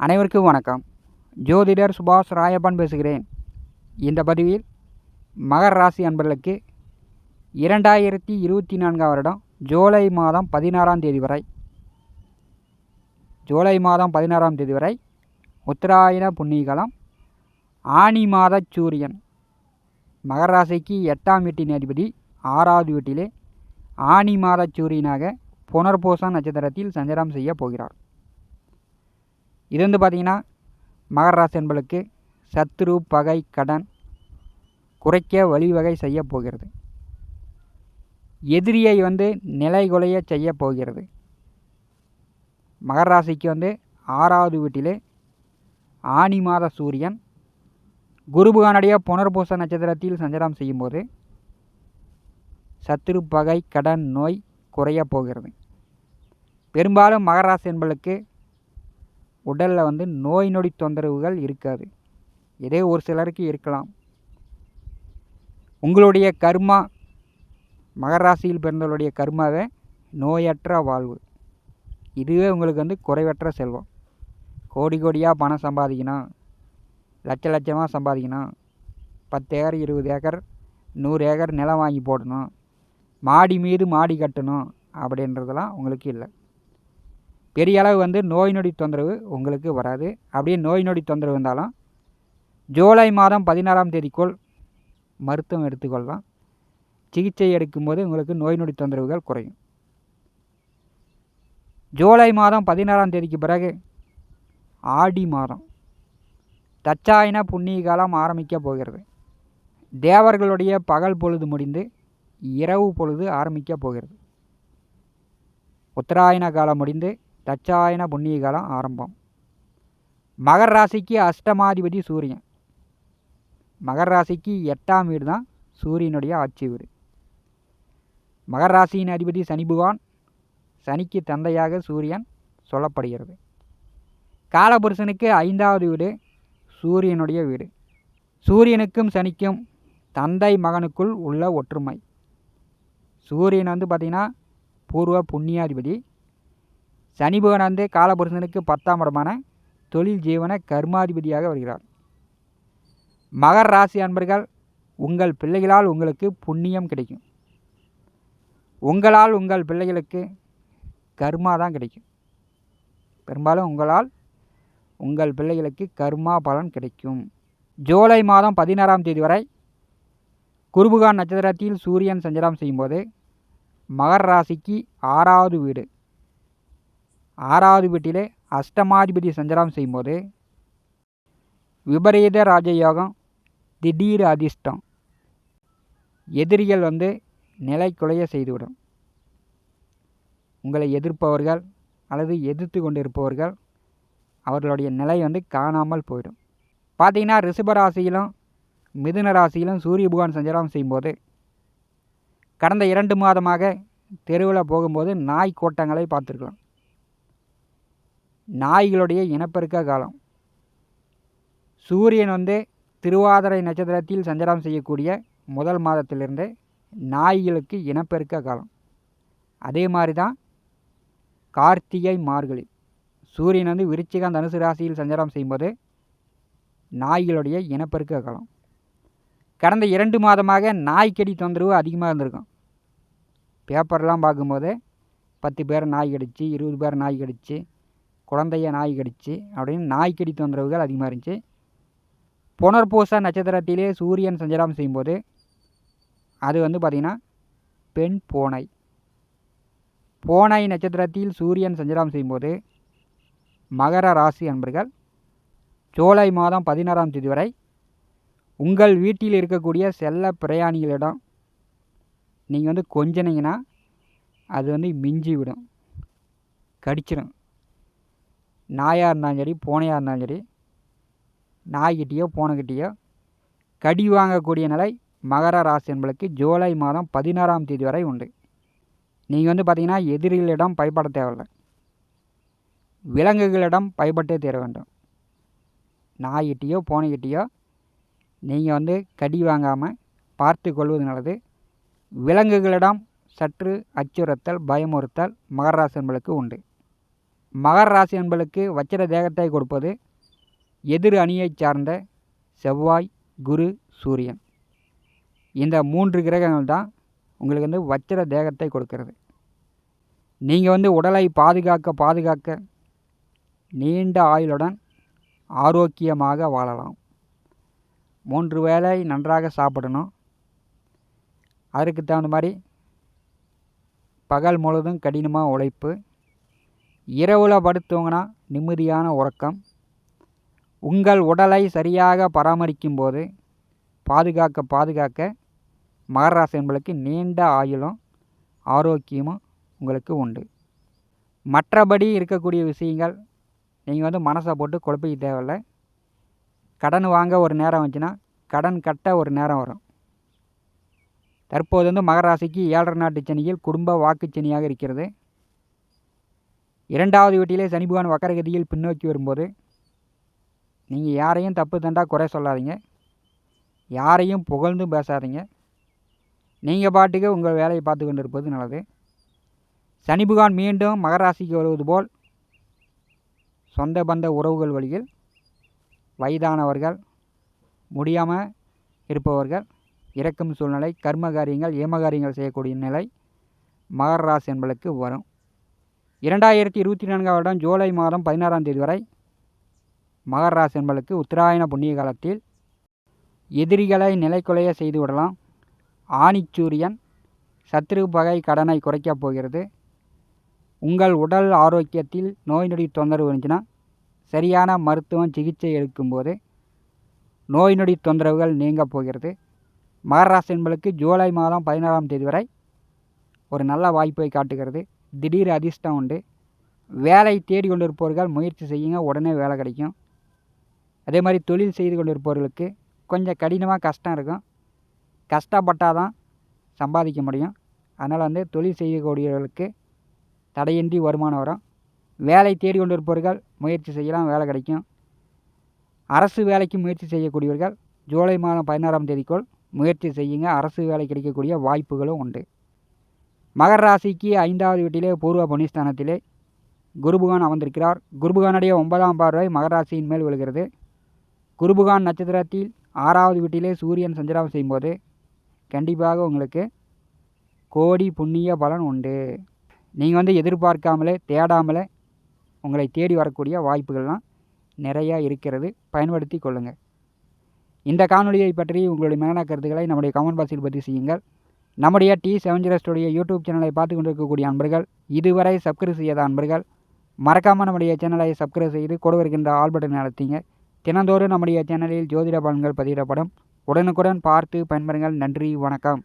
அனைவருக்கும் வணக்கம். ஜோதிடர் சுபாஷ் ராயப்பன் பேசுகிறேன். இந்த பதிவில் மகர ராசி அன்பர்களுக்கு இரண்டாயிரத்தி இருபத்தி நான்காம் வருடம் ஜூலை மாதம் பதினாறாம் தேதி வரை ஜூலை மாதம் பதினாறாம் தேதி வரை உத்தராயண புண்ணியகாலம் ஆனி மாத சூரியன். மகர ராசிக்கு எட்டாம் வீட்டின் அதிபதி ஆறாவது வீட்டிலே ஆனி மாத சூரியனாக புனர்பூசம் நட்சத்திரத்தில் சஞ்சாரம் செய்ய போகிறார். இது வந்து பார்த்திங்கன்னா மகர ராசி என்பளுக்கு சத்துரு பகை கடன் குறைக்க வழிவகை செய்ய போகிறது. எதிரியை வந்து நிலைகுலைய செய்ய போகிறது. மகர ராசிக்கு வந்து ஆறாவது வீட்டிலே ஆனி மாத சூரியன் குருபுகானுடைய புனர்பூச நட்சத்திரத்தில் சஞ்சாரம் செய்யும்போது சத்துரு பகை கடன் நோய் குறைய போகிறது. பெரும்பாலும் மகராசி என்பளுக்கு உடலில் வந்து நோய் நொடி தொந்தரவுகள் இருக்காது. இதே ஒரு சிலருக்கு இருக்கலாம். உங்களுடைய கர்மா மகராசியில் பிறந்தவருடைய கர்மாவை நோயற்ற வாழ்வு. இதுவே உங்களுக்கு வந்து குறைவற்ற செல்வம். கோடி கோடியாக பணம் சம்பாதிக்கணும். லட்ச லட்சமாக சம்பாதிக்கணும். பத்து ஏக்கர் இருபது ஏக்கர் நூறு ஏக்கர் நிலம் வாங்கி போடணும். மாடி மீது மாடி கட்டணும் அப்படின்றதெல்லாம் உங்களுக்கு இல்லை. பெரிய அளவு வந்து நோய் நொடி தொந்தரவு உங்களுக்கு வராது. அப்படியே நோய் நொடி தொந்தரவு இருந்தாலும் ஜூலை மாதம் பதினாறாம் தேதிக்குள் மருத்துவம் எடுத்துக்கொள்ளலாம். சிகிச்சை எடுக்கும்போது உங்களுக்கு நோய் நொடி தொந்தரவுகள் குறையும். ஜூலை மாதம் பதினாறாம் தேதிக்கு பிறகு ஆடி மாதம். தச்சாயன புண்ணிய காலம் ஆரம்பிக்க போகிறது. தேவர்களுடைய பகல் பொழுது முடிந்து இரவு பொழுது ஆரம்பிக்க போகிறது. உத்தராயண காலம் முடிந்து தச்சாயன புண்ணிய காலம் ஆரம்பம். மகர ராசிக்கு அஷ்டமாதிபதி சூரியன். மகர ராசிக்கு எட்டாம் வீடு தான் சூரியனுடைய ஆட்சி வீடு. மகர ராசியின் அதிபதி சனி பகவான். சனிக்கு தந்தையாக சூரியன் சொல்லப்படுகிறது. காலபுருஷனுக்கு ஐந்தாவது வீடு சூரியனுடைய வீடு. சூரியனுக்கும் சனிக்கும் தந்தை மகனுக்குள் உள்ள ஒற்றுமை. சூரியன் வந்து பார்த்திங்கன்னா பூர்வ புண்ணியாதிபதி சனி பகவான் வந்து காலபுருஷனுக்கு பத்தாம் இடமான தொழில் ஜீவன கர்மாதிபதியாக வருகிறார். மகர் ராசி அன்பர்கள் உங்கள் பிள்ளைகளால் உங்களுக்கு புண்ணியம் கிடைக்கும். உங்களால் உங்கள் பிள்ளைகளுக்கு கர்மா தான் கிடைக்கும். பெரும்பாலும் உங்களால் உங்கள் பிள்ளைகளுக்கு கர்மா பலன் கிடைக்கும். ஜூலை மாதம் பதினாறாம் தேதி வரை குருபுகான் நட்சத்திரத்தில் சூரியன் சஞ்சலம் செய்யும்போது மகர ராசிக்கு ஆறாவது வீடு. ஆறாவது வீட்டிலே அஷ்டமாதிபதி சஞ்சாரம் செய்யும்போது விபரீத ராஜயோகம் திடீர் அதிர்ஷ்டம். எதிரிகள் வந்து நிலை குலைய செய்துவிடும். உங்களை எதிர்ப்பவர்கள் அல்லது எதிர்த்து கொண்டிருப்பவர்கள் அவர்களுடைய நிலை வந்து காணாமல் போயிடும். பார்த்தீங்கன்னா ரிஷபராசியிலும் மிதுன ராசியிலும் சூரிய பகவான் சஞ்சாரம் செய்யும்போது கடந்த இரண்டு மாதமாக தெருவில் போகும்போது நாய் கோட்டங்களை பார்த்துருக்கலாம். நாய்களுடைய இனப்பெருக்க காலம். சூரியன் வந்து திருவாதிரை நட்சத்திரத்தில் சஞ்சாரம் செய்யக்கூடிய முதல் மாதத்திலிருந்து நாய்களுக்கு இனப்பெருக்க காலம். அதே மாதிரி தான் கார்த்திகை மார்கழி. சூரியன் வந்து விருச்சிகம் தனுசு ராசியில் சஞ்சாரம் செய்யும்போது நாய்களுடைய இனப்பெருக்க காலம். கடந்த இரண்டு மாதமாக நாய்க்கடி தொந்தரவு அதிகமாக இருந்திருக்கும். பேப்பர்லாம் பார்க்கும்போது பத்து பேர் நாய் கடிச்சு இருபது பேர் நாய் கடிச்சு குழந்தைய நாய் கடிச்சு அப்படின்னு நாய் கடி தொந்தரவுகள் அதிகமாக இருந்துச்சு. புனர்பூச நட்சத்திரத்திலே சூரியன் சஞ்சாரம் செய்யும்போது அது வந்து பார்த்திங்கன்னா பெண் பூனை. பூனை நட்சத்திரத்தில் சூரியன் சஞ்சாரம் செய்யும்போது மகர ராசி அன்பர்கள் ஜூலை மாதம் பதினாறாம் தேதி வரை உங்கள் வீட்டில் இருக்கக்கூடிய செல்ல பிரயாணிகளிடம் நீங்கள் வந்து கொஞ்சினீங்கன்னா அது வந்து மிஞ்சி விடும். கடிச்சிடும் நாயாக இருந்தாலும் சரி பூனையாக இருந்தாலும் சரி நாய்கிட்டேயோ பூனைக்கிட்டேயோ கடி வாங்கக்கூடிய நிலை மகர ராசி என்பளுக்கு ஜூலை மாதம் பதினாறாம் தேதி வரை உண்டு. நீங்கள் வந்து பார்த்திங்கன்னா எதிரிகளிடம் பயப்பட தேவையில்லை. விலங்குகளிடம் பயப்பட்டே தீர வேண்டும். நாய்கிட்டேயோ பூனைக்கிட்டேயோ நீங்கள் வந்து கடி வாங்காமல் பார்த்து கொள்வது நல்லது. விலங்குகளிடம் சற்று அச்சுறுத்தல் பயமுறுத்தல் மகராசன்களுக்கு உண்டு. மகர ராசி என்பளுக்கு வச்சிர தேகத்தை கொடுப்பது எதிர் அணியைச் சார்ந்த செவ்வாய் குரு சூரியன். இந்த மூன்று கிரகங்கள் தான் உங்களுக்கு வந்து வச்சிர தேகத்தை கொடுக்கிறது. நீங்கள் வந்து உடலை பாதுகாக்க பாதுகாக்க நீண்ட ஆயுளுடன் ஆரோக்கியமாக வாழலாம். மூன்று வேளை நன்றாக சாப்பிடணும். அதற்கு தகுந்த மாதிரி பகல் முழுதும் கடினமாக உழைப்பு இரவில் படுத்தவங்கன்னா நிம்மதியான உறக்கம். உங்கள் உடலை சரியாக பராமரிக்கும் போது பாதுகாக்க பாதுகாக்க மகராசி என்பளுக்கு நீண்ட ஆயுளும் ஆரோக்கியமும் உங்களுக்கு உண்டு. மற்றபடி இருக்கக்கூடிய விஷயங்கள் நீங்கள் வந்து மனசை போட்டு குழப்பிக்க தேவையில்லை. கடன் வாங்க ஒரு நேரம் வந்துச்சுன்னா கடன் கட்ட ஒரு நேரம் வரும். தற்போது வந்து மகராசிக்கு ஏழரை நாட்டு சனியில் குடும்ப வாக்குச்சனியாக இருக்கிறது. இரண்டாவது வீட்டிலே சனி பகவான் வக்கரகதியில் பின்னோக்கி வரும்போது நீங்கள் யாரையும் தப்பு தண்டா குறை சொல்லாதீங்க. யாரையும் புகழ்ந்தும் பேசாதீங்க. நீங்கள் பாட்டுக்கு உங்கள் வேலையை பார்த்து கொண்டு இருப்பது நல்லது. சனி பகவான் மீண்டும் மகராசிக்கு வருவது போல் சொந்த பந்த உறவுகள் வழியில் வயதானவர்கள் முடியாமல் இருப்பவர்கள் இறக்கும் சூழ்நிலை கர்ம காரியங்கள் ஏமகாரியங்கள் செய்யக்கூடிய நிலை மகர ராசி என்பதற்கு வரும். இரண்டாயிரத்தி இருபத்தி நான்காம் வருடம் ஜூலை மாதம் பதினாறாம் தேதி வரை மகர ராசி என்பதற்கு உத்தராயண புண்ணிய காலத்தில் எதிரிகளை நிலைக்குலைய செய்து விடலாம். ஆணிச்சூரியன் சத்ரு பகை கடனை குறைக்கப் போகிறது. உங்கள் உடல் ஆரோக்கியத்தில் நோய் நொடி தொந்தரவு இருந்துச்சுன்னா சரியான மருத்துவம் சிகிச்சை எடுக்கும்போது நோய் நொடி தொந்தரவுகள் நீங்கப் போகிறது. மகராசி என்பளுக்கு ஜூலை மாதம் பதினாறாம் தேதி வரை ஒரு நல்ல வாய்ப்பை காட்டுகிறது. திடீர் அதிர்ஷ்டம் உண்டு. வேலை தேடி கொண்டு இருப்பவர்கள் முயற்சி செய்யுங்க உடனே வேலை கிடைக்கும். அதே மாதிரி தொழில் செய்து கொண்டு இருப்பவர்களுக்கு கொஞ்சம் கடினமாக கஷ்டம் இருக்கும். கஷ்டப்பட்டால் தான் சம்பாதிக்க முடியும். அதனால் வந்து தொழில் செய்யக்கூடியவர்களுக்கு தடையின்றி வருமானம் வரும். வேலை தேடி கொண்டிருப்பவர்கள் முயற்சி செய்யலாம் வேலை கிடைக்கும். அரசு வேலைக்கு முயற்சி செய்யக்கூடியவர்கள் ஜூலை மாதம் பதினாறாம் தேதிக்குள் முயற்சி செய்யுங்க. அரசு வேலை கிடைக்கக்கூடிய வாய்ப்புகளும் உண்டு. மகர ராசிக்கு ஐந்தாவது வீட்டிலே பூர்வ புனிஸ்தானத்திலே குருபுகான் அமர்ந்திருக்கிறார். குருபுகானுடைய ஒன்பதாம் பார்வை மகராசியின் மேல் விழுகிறது. குருபுகான் நட்சத்திரத்தில் ஆறாவது வீட்டிலே சூரியன் சஞ்சாரம் செய்யும்போது கண்டிப்பாக உங்களுக்கு கோடி புண்ணிய பலன் உண்டு. நீங்கள் வந்து எதிர்பார்க்காமலே தேடாமலே உங்களை தேடி வரக்கூடிய வாய்ப்புகள்லாம் நிறையா இருக்கிறது. பயன்படுத்தி கொள்ளுங்கள் இந்த காணொலியை பற்றி உங்களுடைய மேலான கருத்துக்களை நம்முடைய கமெண்ட் பாக்ஸில் பதிவு செய்யுங்கள். நம்முடைய T seven zero studio YouTube சேனலை பார்த்து கொண்டிருக்கக்கூடிய அன்பர்கள் இதுவரை சப்ஸ்கிரைப் செய்யாத அன்பர்கள் மறக்காமல் நம்முடைய சேனலை சப்ஸ்கிரைப் செய்து கூட இருக்கின்ற ஆல் பட்டன் தினந்தோறும் நம்முடைய சேனலில் ஜோதிட பலன்கள் பதிவிடப்படும். உடனுக்குடன் பார்த்து பயன்பெறுங்கள். நன்றி வணக்கம்.